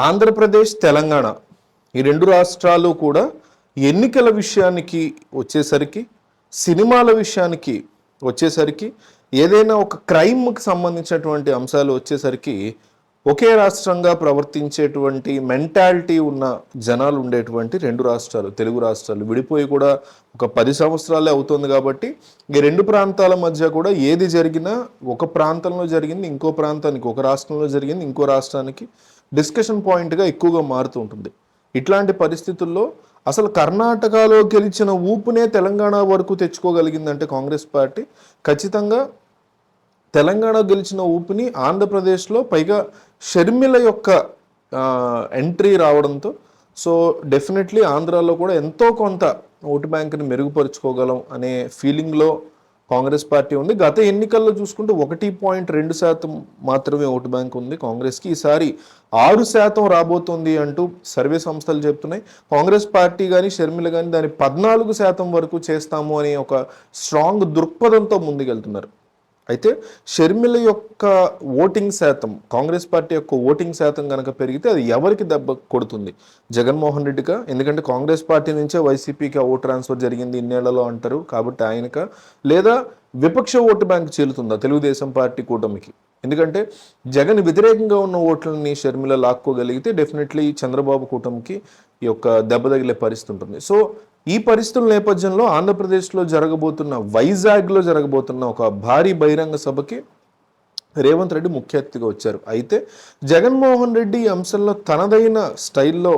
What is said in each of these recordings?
ఆంధ్రప్రదేశ్ తెలంగాణ ఈ రెండు రాష్ట్రాలు కూడా ఎన్నికల విషయానికి వచ్చేసరికి సినిమాల విషయానికి వచ్చేసరికి ఏదైనా ఒక క్రైమ్కి సంబంధించినటువంటి అంశాలు వచ్చేసరికి ఒకే రాష్ట్రంగా ప్రవర్తించేటువంటి మెంటాలిటీ ఉన్న జనాలు ఉండేటువంటి రెండు రాష్ట్రాలు తెలుగు రాష్ట్రాలు. విడిపోయి కూడా ఒక పది సంవత్సరాలే అవుతుంది కాబట్టి ఈ రెండు ప్రాంతాల మధ్య కూడా ఏది జరిగినా ఒక ప్రాంతంలో జరిగింది ఇంకో ప్రాంతానికి ఒక రాష్ట్రంలో జరిగింది ఇంకో రాష్ట్రానికి డిస్కషన్ పాయింట్గా ఎక్కువగా మారుతూ ఉంటుంది. ఇట్లాంటి పరిస్థితుల్లో అసలు కర్ణాటకలో గెలిచిన ఊపునే తెలంగాణ వరకు తెచ్చుకోగలిగిందంటే కాంగ్రెస్ పార్టీ. ఖచ్చితంగా తెలంగాణ గెలిచిన ఊపిని ఆంధ్రప్రదేశ్లో పైగా షర్మిల యొక్క ఎంట్రీ రావడంతో సో డెఫినెట్లీ ఆంధ్రాలో కూడా ఎంతో కొంత ఓటు బ్యాంక్ని మెరుగుపరుచుకోగలం అనే ఫీలింగ్లో కాంగ్రెస్ పార్టీ ఉంది. గత ఎన్నికల్లో చూసుకుంటే ఒకటి పాయింట్ రెండు శాతం మాత్రమే ఓటు బ్యాంక్ ఉంది కాంగ్రెస్కి. ఈసారి ఆరు శాతం రాబోతుంది అంటూ సర్వే సంస్థలు చెప్తున్నాయి. కాంగ్రెస్ పార్టీ కానీ షర్మిల కానీ దాని పద్నాలుగు శాతం వరకు చేస్తాము అనే ఒక స్ట్రాంగ్ దృక్పథంతో ముందుకెళ్తున్నారు. అయితే షర్మిల యొక్క ఓటింగ్ శాతం కాంగ్రెస్ పార్టీ యొక్క ఓటింగ్ శాతం కనుక పెరిగితే అది ఎవరికి దెబ్బ కొడుతుంది? జగన్మోహన్ రెడ్డిగా ఎందుకంటే కాంగ్రెస్ పార్టీ నుంచే వైసీపీకి ఆ ఓట్ ట్రాన్స్ఫర్ జరిగింది ఇన్నేళ్ళలో అంటారు కాబట్టి ఆయనక. లేదా విపక్ష ఓటు బ్యాంక్ చేలుతుందా తెలుగుదేశం పార్టీ కూటమికి? ఎందుకంటే జగన్ వ్యతిరేకంగా ఉన్న ఓట్లని షర్మిల లాక్కోగలిగితే డెఫినెట్లీ చంద్రబాబు కూటమికి ఈ యొక్క దెబ్బ తగిలే పరిస్థితి ఉంటుంది. సో ఈ పరిస్థితుల నేపథ్యంలో ఆంధ్రప్రదేశ్లో జరగబోతున్న వైజాగ్లో జరగబోతున్న ఒక భారీ బహిరంగ సభకి రేవంత్ రెడ్డి ముఖ్య అతిథిగా వచ్చారు. అయితే జగన్మోహన్ రెడ్డి ఈ అంశంలో తనదైన స్టైల్లో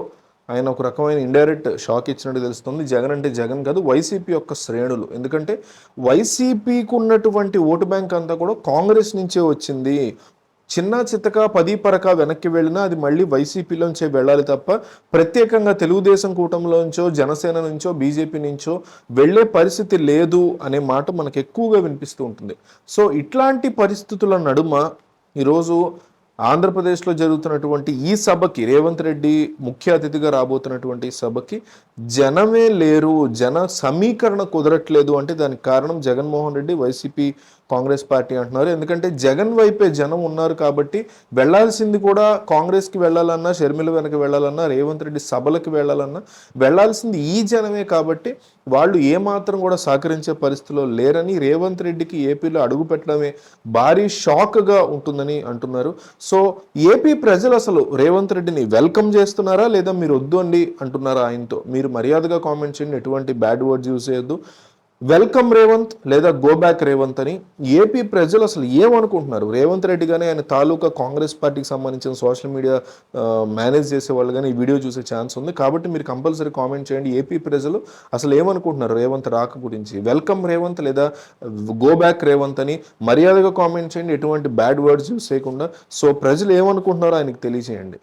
ఆయన ఒక రకమైన ఇండైరెక్ట్ షాక్ ఇచ్చినట్టు తెలుస్తుంది. జగన్ అంటే జగన్ కాదు వైసీపీ యొక్క శ్రేణులు. ఎందుకంటే వైసీపీకి ఉన్నటువంటి ఓటు బ్యాంక్ అంతా కూడా కాంగ్రెస్ నుంచే వచ్చింది. చిన్న చిత్తక పది పరక వెనక్కి వెళ్ళినా అది మళ్ళీ వైసీపీలోంచే వెళ్ళాలి తప్ప ప్రత్యేకంగా తెలుగుదేశం కూటమిలోంచో జనసేన నుంచో బీజేపీ నుంచో వెళ్ళే పరిస్థితి లేదు అనే మాట మనకు ఎక్కువగా వినిపిస్తూ ఉంటుంది. సో ఇట్లాంటి పరిస్థితుల నడుమ ఈరోజు ఆంధ్రప్రదేశ్లో జరుగుతున్నటువంటి ఈ సభకి రేవంత్ రెడ్డి ముఖ్య అతిథిగా రాబోతున్నటువంటి సభకి జనమే లేరు జన సమీకరణ కుదరట్లేదు అంటే దానికి కారణం Jaganmohan Reddy YCP Congress party అంటున్నారు. ఎందుకంటే జగన్ వైపే జనం ఉన్నారు కాబట్టి వెళ్ళాల్సింది కూడా కాంగ్రెస్కి వెళ్ళాలన్నా షర్మిల వెనక వెళ్ళాలన్నా రేవంత్ రెడ్డి సభలకు వెళ్ళాలన్నా వెళ్ళాల్సింది ఈ జనమే కాబట్టి వాళ్ళు ఏమాత్రం కూడా సహకరించే పరిస్థితిలో లేరని రేవంత్ రెడ్డికి ఏపీలో అడుగు పెట్టడమే భారీ షాక్గా ఉంటుందని అంటున్నారు. సో ఏపీ ప్రజలు అసలు రేవంత్ రెడ్డిని వెల్కమ్ చేస్తున్నారా లేదా మీరు వద్దు అండి అంటున్నారా ఆయనతో? మీరు మర్యాదగా కామెంట్ చేయండి. ఎటువంటి బ్యాడ్ వర్డ్స్ యూజ్ చేయొద్దు. వెల్కమ్ రేవంత్ లేదా గో బ్యాక్ రేవంత్ అని ఏపీ ప్రజలు అసలు ఏమనుకుంటున్నారు? రేవంత్ రెడ్డి కానీ ఆయన తాలూకా కాంగ్రెస్ పార్టీకి సంబంధించిన సోషల్ మీడియా మేనేజ్ చేసే వాళ్ళు కానీ ఈ వీడియో చూసే ఛాన్స్ ఉంది. కాబట్టి మీరు కంపల్సరీ కామెంట్ చేయండి. ఏపీ ప్రజలు అసలు ఏమనుకుంటున్నారు రేవంత్ రాక గురించి? వెల్కమ్ రేవంత్ లేదా గో బ్యాక్ రేవంత్ అని మర్యాదగా కామెంట్ చేయండి. ఎటువంటి బ్యాడ్ వర్డ్స్ యూస్ చేయకుండా సో ప్రజలు ఏమనుకుంటున్నారో ఆయనకు తెలియజేయండి.